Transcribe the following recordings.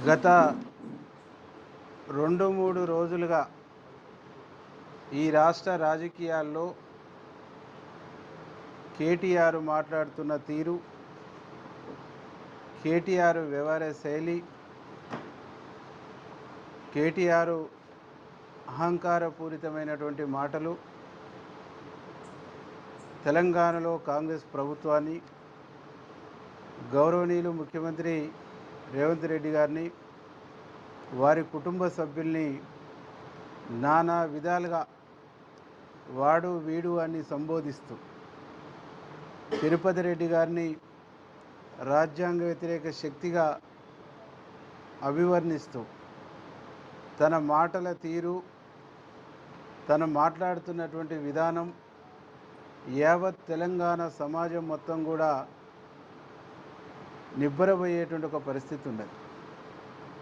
గత రెండు మూడు రోజులుగా ఈ రాష్ట్ర రాజకీయాల్లో కేటీఆర్ మాట్లాడుతున్న తీరు కేటీఆర్ వ్యవహార శైలి కేటీఆర్ అహంకారపూరితమైనటువంటి మాటలు తెలంగాణలో కాంగ్రెస్ ప్రభుత్వాన్ని గౌరవనీయులు ముఖ్యమంత్రి రేవంత్ రెడ్డి గారిని వారి కుటుంబ సభ్యుల్ని నానా విధాలుగా వాడు వీడు అని సంబోధిస్తూ తిరుపతి రెడ్డి గారిని రాజ్యాంగ వ్యతిరేక శక్తిగా అభివర్ణిస్తూ తన మాటల తీరు తను మాట్లాడుతున్నటువంటి విధానం యావత్ తెలంగాణ సమాజం మొత్తం కూడా నిబ్బరపోయేటువంటి ఒక పరిస్థితి ఉన్నది.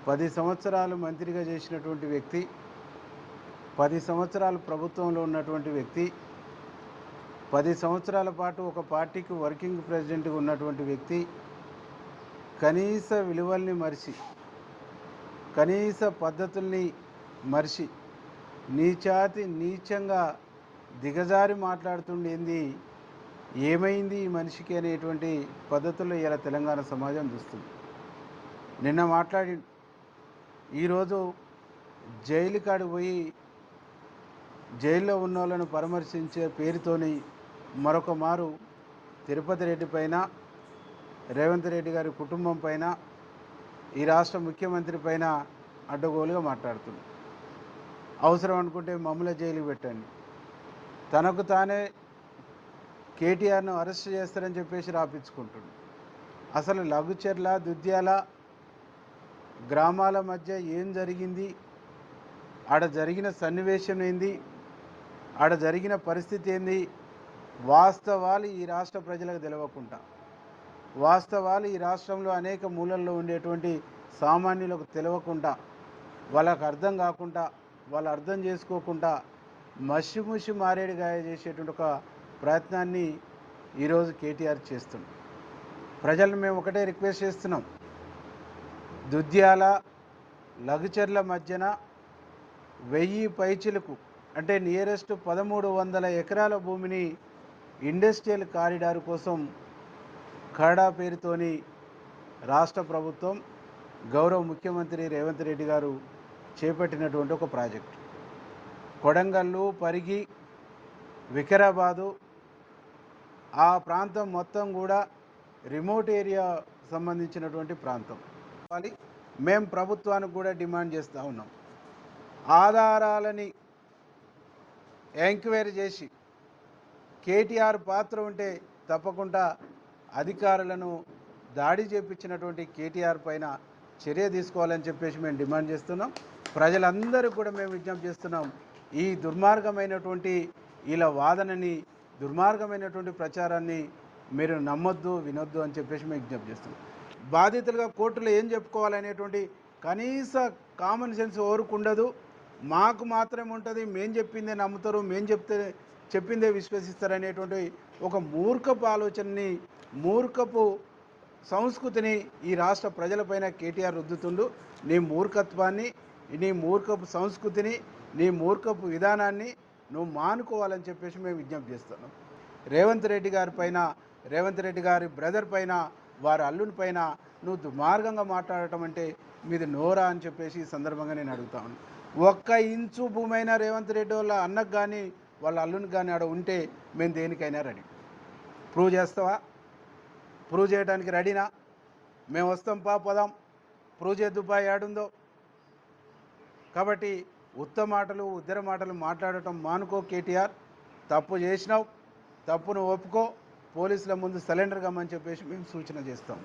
పది సంవత్సరాలు మంత్రిగా చేసినటువంటి వ్యక్తి పది సంవత్సరాలు ప్రభుత్వంలో ఉన్నటువంటి వ్యక్తి పది సంవత్సరాల పాటు ఒక పార్టీకి వర్కింగ్ ప్రెసిడెంట్గా ఉన్నటువంటి వ్యక్తి కనీస విలువల్ని మరిచి కనీస పద్ధతుల్ని మరిచి నీచాతి నీచంగా దిగజారి మాట్లాడుతుండేంది ఏమైంది ఈ మనిషికి అనేటువంటి పద్ధతుల్లో ఇలా తెలంగాణ సమాజం చూస్తుంది. నిన్న మాట్లాడి ఈరోజు జైలు కాడి పోయి జైల్లో ఉన్న వాళ్ళను పరామర్శించే పేరుతోని మరొక మారు తిరుపతి రెడ్డి పైన రేవంత్ రెడ్డి గారి కుటుంబం పైన ఈ రాష్ట్ర ముఖ్యమంత్రి పైన అడ్డగోలుగా మాట్లాడుతుంది. అవసరం అనుకుంటే మమ్ముల జైలుకి పెట్టండి. తనకు తానే కేటీఆర్ను అరెస్ట్ చేస్తారని చెప్పేసి రాపించుకుంటుండు అసలు లఘుచర్ల దుద్యాల గ్రామాల మధ్య ఏం జరిగింది? ఆడ జరిగిన సన్నివేశం ఏంది? ఆడ జరిగిన పరిస్థితి ఏంది? వాస్తవాలు ఈ రాష్ట్ర ప్రజలకు తెలియకుండా వాస్తవాలు ఈ రాష్ట్రంలో అనేక మూలల్లో ఉండేటువంటి సామాన్యులకు తెలియకుండా వాళ్ళకు అర్థం కాకుండా వాళ్ళు అర్థం చేసుకోకుండా మసి ముసి మారేడుగాయ చేసేటువంటి ఒక ప్రయత్నాన్ని ఈరోజు కేటీఆర్ చేస్తున్నాం ప్రజలను మేము ఒకటే రిక్వెస్ట్ చేస్తున్నాం. దుద్యాల లఘుచర్ల మధ్యన వెయ్యి పైచిలకు అంటే నియరెస్ట్ పదమూడు వందల ఎకరాల భూమిని ఇండస్ట్రియల్ కారిడార్ కోసం ఖడా పేరుతోని రాష్ట్ర ప్రభుత్వం గౌరవ ముఖ్యమంత్రి రేవంత్ రెడ్డి గారు చేపట్టినటువంటి ఒక ప్రాజెక్ట్. కొడంగల్లు పరిగి వికారాబాదు ఆ ప్రాంతం మొత్తం కూడా రిమోట్ ఏరియా సంబంధించినటువంటి ప్రాంతం. కావాలి. మేము ప్రభుత్వానికి కూడా డిమాండ్ చేస్తూ ఉన్నాం. ఆధారాలని ఎంక్వైరీ చేసి కేటీఆర్ పాత్ర ఉంటే తప్పకుండా అధికారులను దాడి చేపించినటువంటి కేటీఆర్ పైన చర్య తీసుకోవాలని చెప్పేసి మేము డిమాండ్ చేస్తున్నాం. ప్రజలందరూ కూడా మేము విజ్ఞప్తి చేస్తున్నాం. ఈ దుర్మార్గమైనటువంటి ఇలా వాదనని దుర్మార్గమైనటువంటి ప్రచారాన్ని మీరు నమ్మొద్దు వినొద్దు అని చెప్పేసి మేము విజ్ఞప్తి చేస్తున్నాం. బాధితులుగా కోర్టులో ఏం చెప్పుకోవాలనేటువంటి కనీస కామన్ సెన్స్ ఓరుకుండదు మాకు మాత్రమే ఉంటుంది. మేం చెప్పిందే నమ్ముతారు. మేం చెప్తే చెప్పిందే విశ్వసిస్తారు అనేటువంటి ఒక మూర్ఖపు ఆలోచనని మూర్ఖపు సంస్కృతిని ఈ రాష్ట్ర ప్రజలపైన కేటీఆర్ రుద్దుతుండు. నీ మూర్ఖత్వాన్ని నీ మూర్ఖపు సంస్కృతిని నీ మూర్ఖపు విధానాన్ని నువ్వు మానుకోవాలని చెప్పేసి మేము విజ్ఞప్తి చేస్తున్నాం. రేవంత్ రెడ్డి గారి పైన రేవంత్ రెడ్డి గారి బ్రదర్ పైన వారి అల్లుని పైన నువ్వు దుర్మార్గంగా మాట్లాడటం అంటే మీది నోరా అని చెప్పేసి ఈ సందర్భంగా నేను అడుగుతా ఉన్నాను ఒక్క ఇంచు భూమి అయినా రేవంత్ రెడ్డి వాళ్ళ అన్నకు కానీ వాళ్ళ అల్లునికి కానీ ఆడ ఉంటే మేము దేనికైనా రెడీ. ప్రూవ్ చేస్తావా? ప్రూవ్ చేయడానికి రెడీనా? మేము వస్తాం పా పోదాం. ప్రూవ్ చేద్దు పా ఏడుందో. కాబట్టి ఉత్త మాటలు ఉద్దర మాటలు మాట్లాడటం మానుకో కేటీఆర్. తప్పు చేసినావు తప్పును ఒప్పుకో పోలీసుల ముందు సరెండర్ కమ్మని చెప్పేసి మేము సూచన చేస్తాం.